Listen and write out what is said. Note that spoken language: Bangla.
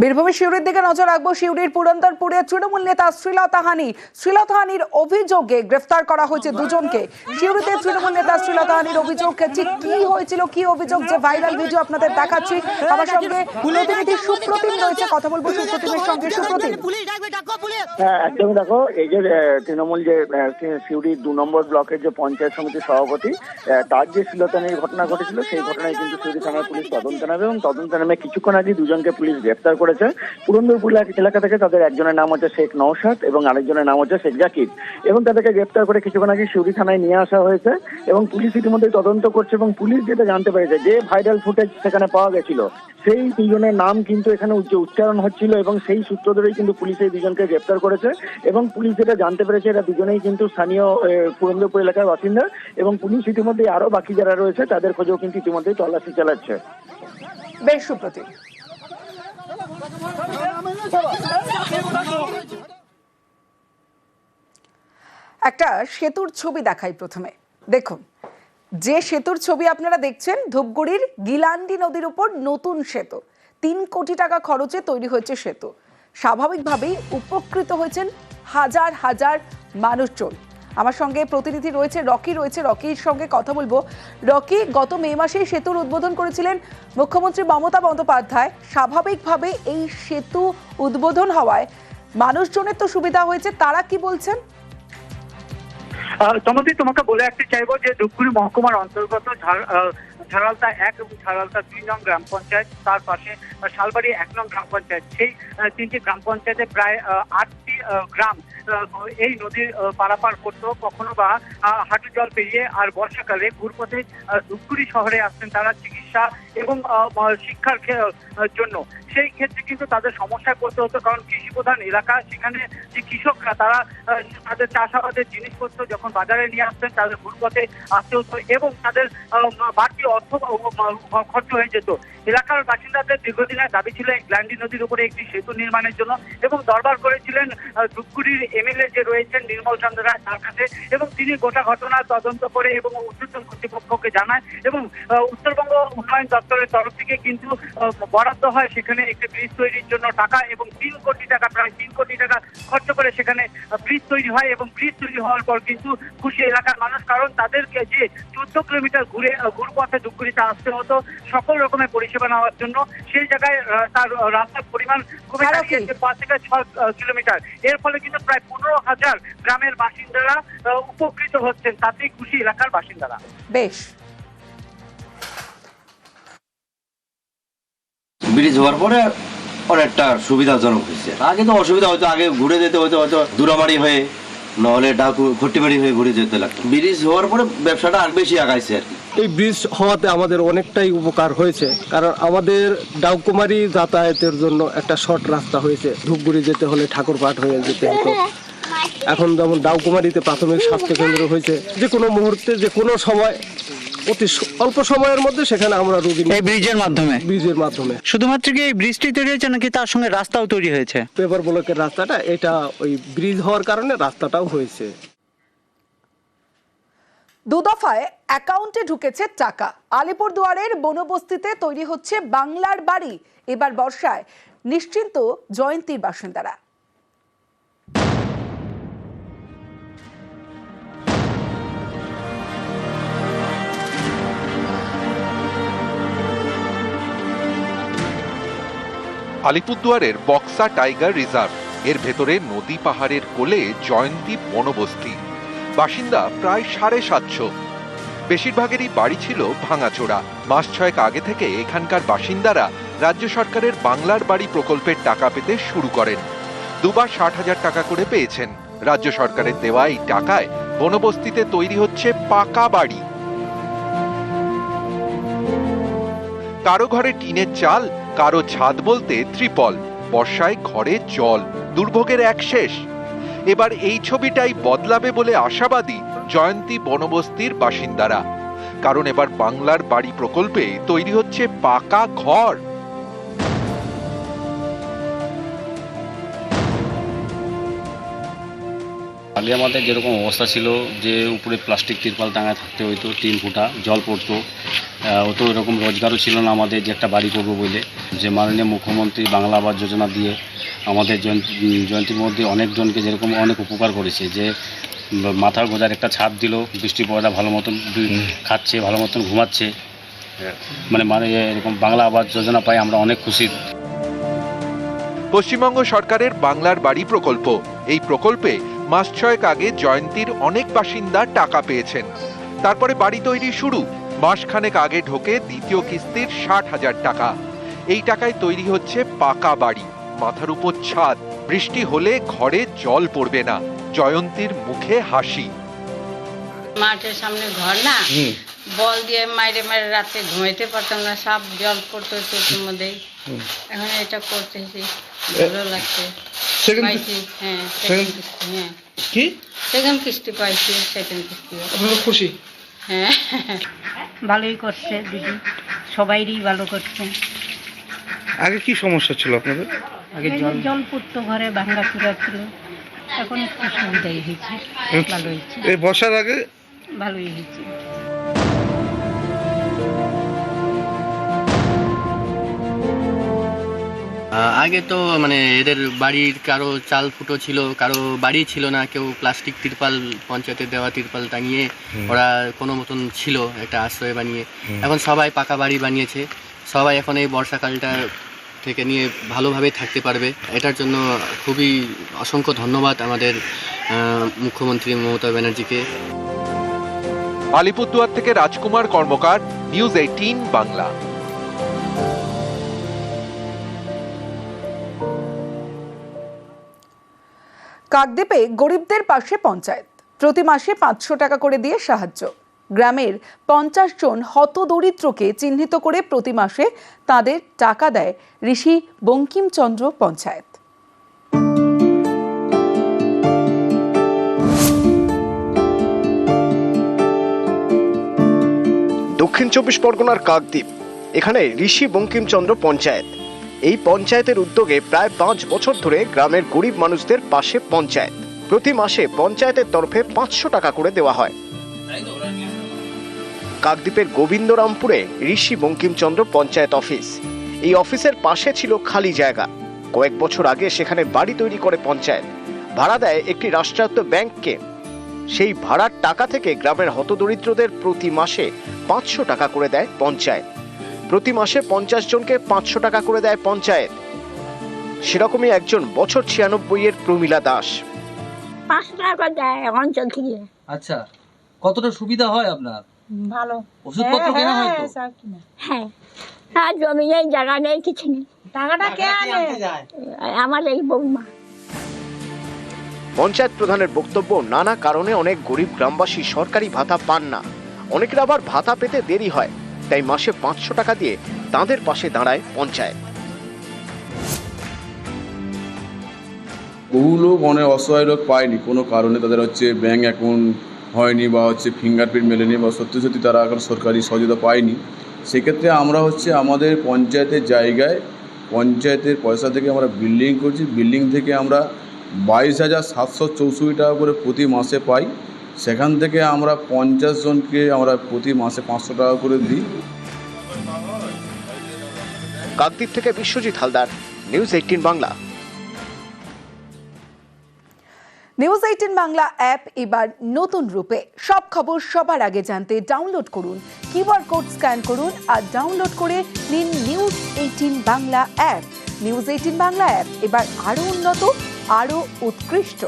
বীরভূমের শিউরির দিকে নজর রাখব। শিউরির পুরন্দরপুরে তৃণমূল নেতা শ্রীলতাহানি শ্রীলতাহানির অভিযোগে গ্রেফতার করা হয়েছে দুজনকে। শিউরিতে তৃণমূল নেতা শ্রীলতাহানির অভিযোগ ঠিক কি হয়েছিল, কি অভিযোগ, যে ভাইরাল ভিডিও আপনাদের দেখাচ্ছি, আমার সঙ্গে প্রতিনিধি সুপ্রতিম রয়েছে, কথা বলব সুপ্রতিমের সঙ্গে। সুপ্রতিম। হ্যাঁ একদমই দেখো, এই যে তৃণমূল যে সিউড়ি দু নম্বর ব্লকের যে পঞ্চায়েত সমিতির সভাপতি তার যে শিলতানের ঘটনা ঘটেছিল, সেই ঘটনায় কিন্তু সিউড়ি থানার পুলিশ তদন্ত নেবে এবং তদন্ত নেমে কিছুক্ষণ আগে দুজনকে পুলিশ গ্রেফতার করেছে। পুরন্দরপুর এলাকা- থেকে তাদের একজনের নাম হচ্ছে শেখ নৌসাদ এবং আরেকজনের নাম হচ্ছে শেখ জাকির। এবং তাদেরকে গ্রেপ্তার করে কিছুক্ষণ আগে সিউড়ি থানায় নিয়ে আসা হয়েছে এবং পুলিশ ইতিমধ্যে তদন্ত করছে এবং পুলিশ যেটা জানতে পেরেছে যে ভাইরাল ফুটেজ সেখানে পাওয়া গেছিল, সেই দুজনের নাম কিন্তু এখানে উচ্চ- উচ্চারণ হচ্ছিল এবং সেই সূত্র ধরেই কিন্তু পুলিশ এই দুজনকে গ্রেপ্তার করেছে এবং পুলিশ যেটা জানতে পেরেছে এরা দুজনেই কিন্তু স্থানীয় পুরন্দরপুর এলাকার বাসিন্দা এবং পুলিশ ইতিমধ্যে আরও বাকি যারা রয়েছে তাদের খোঁজেও কিন্তু ইতিমধ্যেই তল্লাশি চালাচ্ছে। বেশ সুপ্রতিম। একটা সেতুর ছবি দেখাই প্রথমে। দেখুন, যে সেতুর ছবি আপনারা দেখছেন, ধূপগুড়ির গিলান্ডি নদীর উপর নতুন সেতু। তিন কোটি টাকা খরচে তৈরি হয়েছে সেতু। স্বাভাবিকভাবেই উপকৃত হয়েছেন হাজার হাজার মানুষজন। আমার সঙ্গে প্রতিনিধি রয়েছে, রকি রয়েছে। রকির সঙ্গে কথা বলব। রকি, গত মে মাসেই সেতুর উদ্বোধন করেছিলেন মুখ্যমন্ত্রী মমতা বন্দ্যোপাধ্যায়। স্বাভাবিকভাবে এই সেতু উদ্বোধন হওয়ায় মানুষজনের তো সুবিধা হয়েছে, তারা কি বলছেন? তোমাকে বলে রাখতে চাইব যে ধূপগুড়ি মহকুমার অন্তর্গত ঝাড়ালতা এক এবং ঝাড়ালতা দুই নং গ্রাম পঞ্চায়েত, তার পাশে শালবাড়ি এক নং গ্রাম পঞ্চায়েত। সেই তিনটি গ্রাম পঞ্চায়েতে প্রায় আটটি গ্রাম এই নদীর পারাপার করতো। কখনো বা হাঁটু জল পেরিয়ে আর বর্ষাকালে ঘুরপথে ধূপগুড়ি শহরে আসতেন তারা চিকিৎসা এবং শিক্ষার জন্য। সেই ক্ষেত্রে কিন্তু তাদের সমস্যায় পড়তে হতো, কারণ কৃষি প্রধান এলাকা, সেখানে যে কৃষকরা, তারা তাদের চাষাবাদের জিনিসপত্র যখন বাজারে নিয়ে আসতেন, তাদের ঘুরপথে আসতে হতো এবং তাদের বাড়তি অর্থ খরচ হয়ে যেত। এলাকার বাসিন্দাদের দীর্ঘদিনের দাবি ছিল এই গ্ল্যান্ডি নদীর উপরে একটি সেতু নির্মাণের জন্য এবং দরবার করেছিলেন ধূপগুড়ির এমএলএ যে রয়েছেন নির্মল চন্দ্র রায় তার কাছে এবং তিনি গোটা ঘটনা তদন্ত করে এবং উচ্চতম কর্তৃপক্ষকে জানায় এবং উত্তরবঙ্গ উন্নয়ন দপ্তরের তরফ থেকে কিন্তু বরাদ্দ হয় সেখানে একটি ব্রিজ তৈরির জন্য টাকা এবং তিন কোটি টাকা, প্রায় তিন কোটি টাকা খরচ করে সেখানে ব্রিজ তৈরি হয় এবং ব্রিজ তৈরি হওয়ার পর কিন্তু খুশি এলাকার মানুষ কারণ তাদেরকে যে চোদ্দ কিলোমিটার ঘুরে ঘুরপথে ধূপগুড়িতে আসতে হতো। সকল রকমের পরিষেবা নেওয়ার জন্য। সেই জায়গায় তার রাস্তার পরিমাণ কমে দাঁড়িয়েছে পাঁচ থেকে ছয় কিলোমিটার। এর ফলে কিন্তু প্রায় পনেরো হাজার গ্রামের বাসিন্দারা উপকৃত হচ্ছেন। তাতেই খুশি এলাকার বাসিন্দারা। বেশ। ব্রিজ হওয়ার পরে অনেকটা সুবিধাজনক হয়েছে। আগে তো অসুবিধা হতো আগে ঘুরে যেতে হতো হয়তো দূরামারি হয়ে নহলে ডাকু খট্টিমারি হয়ে ঘুরে যেতে লাগতো। ব্রিজ হওয়ার পরে ব্যবসাটা আর বেশি আগাইছে আর কি। এই ব্রিজ হওয়াতে আমাদের অনেকটাই উপকার হয়েছে কারণ আমাদের ডাউকুমারি যাতায়াতের জন্য একটা শর্ট রাস্তা হয়েছে ধূপগুড়ি যেতে হলে ঠাকুরপাট হয়ে যেতে হতো। এখন যেমন ডাউকুমারিতে প্রাথমিক স্বাস্থ্য কেন্দ্র হয়েছে যে কোনো মুহূর্তে যে কোনো সময় অতি অল্প সময়ের মধ্যে সেখানে আমরা রোগী এই ব্রিজের মাধ্যমে? ব্রিজের মাধ্যমে। শুধুমাত্র কি এই ব্রিজটি তৈরি হয়েছে নাকি তার সঙ্গে রাস্তাও তৈরি হয়েছে? পেপার ব্লকের রাস্তাটা এটা ওই ব্রিজ হওয়ার কারণে রাস্তাটাও হয়েছে। দু দফায় অ্যাকাউন্টে ঢুকেছে টাকা। আলিপুরদুয়ারের বনবস্তিতে তৈরি হচ্ছে বাংলার বাড়ি। এবার বর্ষায় নিশ্চিন্ত জয়ন্তীর বাসিন্দারা। আলিপুরদুয়ারের বক্সা টাইগার রিজার্ভ। এর ভেতরে নদী পাহাড়ের কোলে জয়ন্তী বনবস্তি। বাসিন্দা প্রায় সাড়ে সাতশো। বেশিরভাগেরই বাড়ি ছিল ভাঙাচোরা। মাস ছয়েক আগে থেকে এখানকার বাসিন্দারা রাজ্য সরকারের বাংলার বাড়ি প্রকল্পের টাকা পেতে শুরু করেন। দুবার ষাট হাজার টাকা করে পেয়েছেন। রাজ্য সরকারের দেওয়া এই টাকায় বনবস্তিতে তৈরি হচ্ছে পাকা বাড়ি। কারও ঘরে টিনের চাল, কারও ছাদ বলতে ত্রিপল। বর্ষায় ঘরে জল। দুর্ভোগের এক শেষ। এবার এই ছবিটাই বদলাবে বলে আশাবাদী জয়ন্তী বনবস্তির বাসিন্দারা। কারণ এবার বাংলার বাড়ি প্রকল্পে তৈরি হচ্ছে পাকা ঘর। আগে আমাদের যেরকম অবস্থা ছিল যে উপরে প্লাস্টিক তিরপাল টাঙায় থাকতে হইতো তিন ফুটা জল পড়তো অত এরকম রোজগারও ছিল না আমাদের যে একটা বাড়ি করব বলে। যে মাননীয় মুখ্যমন্ত্রী বাংলা আবাস যোজনা দিয়ে আমাদের জয়ন্তী জয়ন্তীর মধ্যে অনেকজনকে যেরকম অনেক উপকার করেছে যে মাথার গোজার একটা ছাদ দিল বৃষ্টি পড়াটা ভালো মতন খাচ্ছে ভালো মতন ঘুমাচ্ছে। মানে মানে এরকম বাংলা আবাস যোজনা পাই আমরা অনেক খুশি। পশ্চিমবঙ্গ সরকারের বাংলার বাড়ি প্রকল্প এই প্রকল্পে মাস ছয়েক আগে জয়ন্তীর অনেক বাসিন্দা টাকা পেয়েছেন। তারপরে বাড়ি তৈরি শুরু। মাসখানেক আগে ঢোকে দ্বিতীয় কিস্তির ষাট হাজার টাকা। এই টাকায় তৈরি হচ্ছে পাকা বাড়ি। মাথার উপর ছাদ। বৃষ্টি হলে ঘরে জল পড়বে না। জয়ন্তীর মুখে হাসি। মাঠের সামনে ঘর না? বল দিয়ে মাইরে মাইরে রাতে ঘুমাইতে পারতাম না। সব জল পড়তো চোখের মধ্যেই। এখন এটা করতেছি। ভালো লাগছে। পাইছি হ্যাঁ সেকেন্ড কিস্তি হ্যাঁ। কি? সেকেন্ড কিস্তি পাইছি সেকেন্ড কিস্তি আপনারা খুশি? হ্যাঁ। ভালোই করছে দিদি। সবাইরই ভালো করছে। আগে কি সমস্যা ছিল আপনাদের? আগে জল পড়তো ঘরে ভাঙ্গা চুরা ছিল। এখন একটু সুবিধাই হয়েছে। ভালো হয়েছে। এই বর্ষার আগে? ভালোই হয়েছে। আগে তো মানে এদের বাড়ির কারও চাল ফুটো ছিল কারও বাড়ি ছিল না কেউ প্লাস্টিক তিরপাল পঞ্চায়েতের দেওয়া তিরপাল টাঙিয়ে ওরা কোনো মতন ছিল একটা আশ্রয় বানিয়ে। এখন সবাই পাকা বাড়ি বানিয়েছে সবাই এখন এই বর্ষাকালটা থেকে নিয়ে ভালোভাবে থাকতে পারবে। এটার জন্য খুবই অসংখ্য ধন্যবাদ আমাদের আহ, মুখ্যমন্ত্রী মমতা ব্যানার্জিকে। আলিপুরদুয়ার থেকে রাজকুমার কর্মকার নিউজ এইটিন বাংলা। কাকদ্বীপে গরিবদের পাশে পঞ্চায়েত। প্রতি মাসে পাঁচশো টাকা করে দিয়ে সাহায্য। গ্রামের পঞ্চাশ জন হতদরিদ্রকে চিহ্নিত করে প্রতি মাসে তাদের টাকা দেয় ঋষি বঙ্কিমচন্দ্র পঞ্চায়েত। দক্ষিণ চব্বিশ পরগনার কাকদ্বীপ। এখানে ঋষি বঙ্কিমচন্দ্র পঞ্চায়েত। এই পঞ্চায়েতের উদ্যোগে প্রায় পাঁচ বছর ধরে গ্রামের গরিব মানুষদের পাশে পঞ্চায়েত। প্রতি মাসে পঞ্চায়েতের তরফে পাঁচশো টাকা করে দেওয়া হয়। কাকদ্বীপের গোবিন্দরামপুরে ঋষি বঙ্কিমচন্দ্র পঞ্চায়েত অফিস। এই অফিসের পাশে ছিল খালি জায়গা। কয়েক বছর আগে সেখানে বাড়ি তৈরি করে পঞ্চায়েত। ভাড়া দেয় একটি রাষ্ট্রায়ত্ত ব্যাংককে। সেই ভাড়ার টাকা থেকে গ্রামের হতদরিদ্রদের প্রতি মাসে পাঁচশো টাকা করে দেয় পঞ্চায়েত। প্রতি মাসে পঞ্চাশ জনকে পাঁচশো টাকা করে দেয় পঞ্চায়েত। সেরকমই একজন বছর ছিয়ানব্বই এর প্রমীলা দাস। পাঁচশো টাকা দেয় অঞ্চল থেকে। আচ্ছা কতটা সুবিধা হয় আপনার? ভালো। ওষুধপত্র কেনা হয় তো? হ্যাঁ আর জমি নেই জায়গা নেই কিছু নেই। টাকাটা কে আনে? আমার এই বৌমা। পঞ্চায়েত প্রধানের বক্তব্য নানা কারণে অনেক গরিব গ্রামবাসী সরকারি ভাতা পান না। অনেকের আবার ভাতা পেতে দেরি হয়। তাই মাসে পাঁচশো টাকা দিয়ে তাদের পাশে দাঁড়ায় পঞ্চায়েত। বহু লোক অনেক অসহায় লোক পায়নি। কোনো কারণে তাদের হচ্ছে ব্যাঙ্ক অ্যাকাউন্ট হয়নি বা হচ্ছে ফিঙ্গারপ্রিন্ট মেলেনি বা সত্যি সত্যি তারা এখন সরকারি সহযোগিতা পায়নি। সেক্ষেত্রে আমরা হচ্ছে আমাদের পঞ্চায়েতের জায়গায় পঞ্চায়েতের পয়সা থেকে আমরা বিল্ডিং করছি। বিল্ডিং থেকে আমরা বাইশ হাজার সাতশো চৌষট্টি টাকা করে প্রতি মাসে পাই। সেখান থেকে আমরা পঞ্চাশ জনকে আমরা প্রতি মাসে পাঁচশো টাকা করে দিই। কাকদ্বীপ থেকে Biswajit Haldar news eighteen Bangla. News eighteen Bangla app এবার নতুন রূপে। সব খবর সবার আগে জানতে ডাউনলোড করুন কিউআর কোড স্ক্যান করুন আর ডাউনলোড করে নিন news eighteen Bangla app news eighteen Bangla app এবার আরও উন্নত আরও উৎকৃষ্ট।